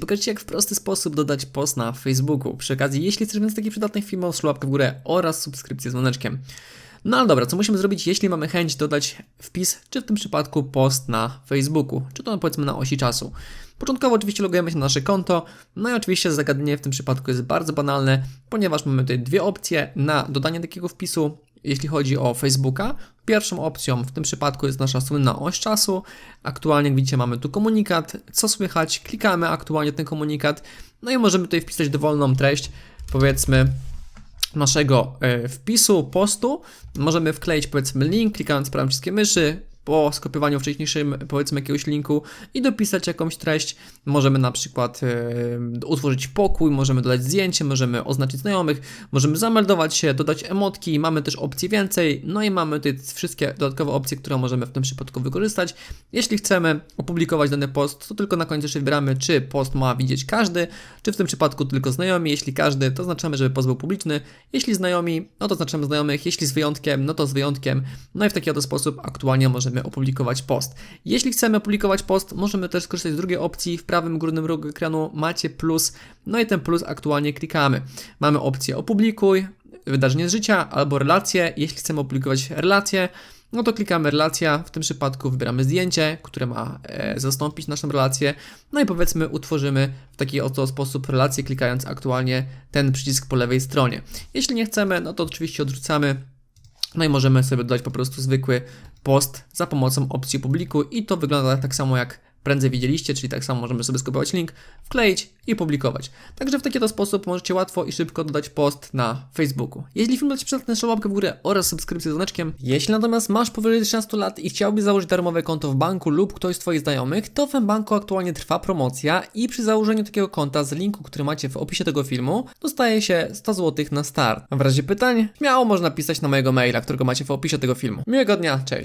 Pokażę Ci jak w prosty sposób dodać post na Facebooku. Przy okazji, jeśli chcesz więcej takich przydatnych filmów, łapkę w górę oraz subskrypcję z dzwoneczkiem. No ale dobra, co musimy zrobić, jeśli mamy chęć dodać wpis, czy w tym przypadku post na Facebooku, czy to powiedzmy na osi czasu. Początkowo oczywiście logujemy się na nasze konto, no i oczywiście zagadnienie w tym przypadku jest bardzo banalne, ponieważ mamy tutaj dwie opcje na dodanie takiego wpisu, jeśli chodzi o Facebooka. Pierwszą opcją w tym przypadku jest nasza słynna oś czasu. Aktualnie, jak widzicie, mamy tu komunikat, co słychać, klikamy aktualnie ten komunikat, no i możemy tutaj wpisać dowolną treść, powiedzmy naszego e, wpisu, postu. Możemy wkleić powiedzmy link, klikając prawym przyciskiem myszy, po skopiowaniu wcześniejszym powiedzmy jakiegoś linku i dopisać jakąś treść. Możemy na przykład e, utworzyć pokój, możemy dodać zdjęcie, możemy oznaczyć znajomych, możemy zameldować się, dodać emotki, mamy też opcje więcej, no i mamy tutaj wszystkie dodatkowe opcje, które możemy w tym przypadku wykorzystać. Jeśli chcemy opublikować dany post, to tylko na końcu jeszcze wybieramy, czy post ma widzieć każdy, czy w tym przypadku tylko znajomi. Jeśli każdy, to znaczymy, żeby post był publiczny. Jeśli znajomi, no to znaczymy znajomych. Jeśli z wyjątkiem, no to z wyjątkiem. No i w taki oto sposób aktualnie możemy opublikować post. Jeśli chcemy opublikować post, możemy też skorzystać z drugiej opcji. W prawym górnym rogu ekranu macie plus, no i ten plus aktualnie klikamy. Mamy opcję opublikuj, wydarzenie z życia albo relacje. Jeśli chcemy opublikować relacje, no to klikamy relacja, w tym przypadku wybieramy zdjęcie, które ma e, zastąpić naszą relację, no i powiedzmy utworzymy w taki oto sposób relację, klikając aktualnie ten przycisk po lewej stronie. Jeśli nie chcemy, no to oczywiście odrzucamy, no i możemy sobie dodać po prostu zwykły post za pomocą opcji publikuj i to wygląda tak samo jak prędzej widzieliście, czyli tak samo możemy sobie skopiować link, wkleić i publikować. Także w taki to sposób możecie łatwo i szybko dodać post na Facebooku. Jeśli film Ciebie przydatny, to łapkę w górę oraz subskrypcję z dzwoneczkiem. Jeśli natomiast masz powyżej 16 lat i chciałbyś założyć darmowe konto w banku lub ktoś z Twoich znajomych, to w banku aktualnie trwa promocja i przy założeniu takiego konta z linku, który macie w opisie tego filmu, dostaje się 100 zł na start. W razie pytań, śmiało można pisać na mojego maila, którego macie w opisie tego filmu. Miłego dnia, cześć!